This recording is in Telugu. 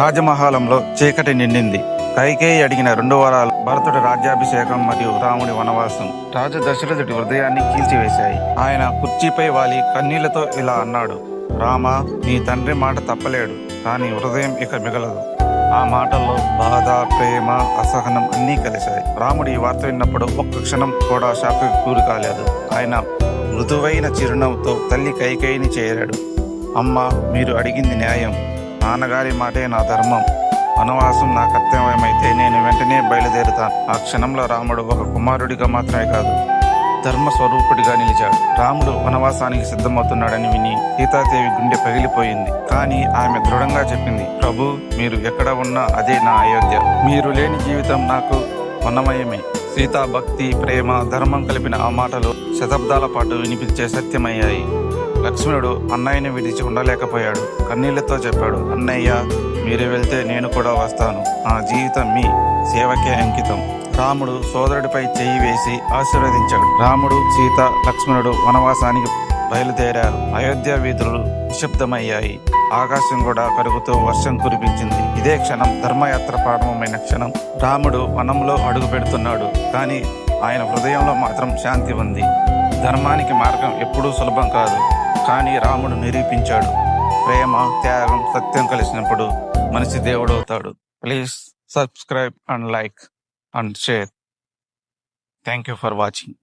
రాజమహలంలో చీకటి నిండింది. కైకేయి అడిగిన రెండు వారాలు భరతుడి రాజ్యాభిషేకం మరియు రాముడి వనవాసం రాజు దశరథుడి హృదయాన్ని కీల్చివేశాయి. ఆయన కుర్చీపై వాలి కన్నీళ్ళతో ఇలా అన్నాడు రామ నీ తండ్రి మాట తప్పలేడు కానీ హృదయం ఇక మిగలదు. ఆ మాటల్లో బాధ ప్రేమ అసహనం అన్నీ కలిశాయి. రాముడు ఈ వార్త విన్నప్పుడు ఒక్క క్షణం కూడా షాక్ గురి కాలేదు. ఆయన మృదువైన చిరునవ్వుతో తల్లి కైకేయిని చేరాడు. అమ్మ మీరు అడిగింది న్యాయం. నాన్నగారి మాటే నా ధర్మం. వనవాసం నా కర్తవ్యమైతే నేను వెంటనే బయలుదేరుతాను. ఆ క్షణంలో రాముడు ఒక కుమారుడిగా మాత్రమే కాదు ధర్మ స్వరూపుడిగా నిలిచాడు. రాముడు వనవాసానికి సిద్ధమవుతున్నాడని విని సీతాదేవి గుండె పగిలిపోయింది. కానీ ఆమె దృఢంగా చెప్పింది ప్రభు మీరు ఎక్కడ ఉన్నా అదే నా అయోధ్య. మీరు లేని జీవితం నాకు వనమయమే సీతా భక్తి ప్రేమ ధర్మం కలిపిన ఆ మాటలు శతాబ్దాల పాటు వినిపించే సత్యమయ్యాయి. లక్ష్మణుడు అన్నయ్యని విడిచి ఉండలేకపోయాడు. కన్నీళ్ళతో చెప్పాడు అన్నయ్య మీరు వెళ్తే నేను కూడా వస్తాను. నా జీవితం మీ సేవకే అంకితం. రాముడు సోదరుడిపై చెయ్యి వేసి ఆశీర్వదించాడు. రాముడు సీత లక్ష్మణుడు వనవాసానికి బయలుదేరారు. అయోధ్య వీధులు నిశ్శబ్దమయ్యాయి. ఆకాశం కూడా కరుగుతూ వర్షం కురిపించింది. ఇదే క్షణం ధర్మయాత్ర ప్రారంభమైన క్షణం. రాముడు వనంలో అడుగు పెడుతున్నాడు కానీ ఆయన హృదయంలో మాత్రం శాంతి ఉంది. ధర్మానికి మార్గం ఎప్పుడూ సులభం కాదు. కానీ రాముడు నిరూపించాడు. ప్రేమ త్యాగం సత్యం కలిసినప్పుడు మనిషి దేవుడు అవుతాడు. Please subscribe and like and share. Thank you for watching.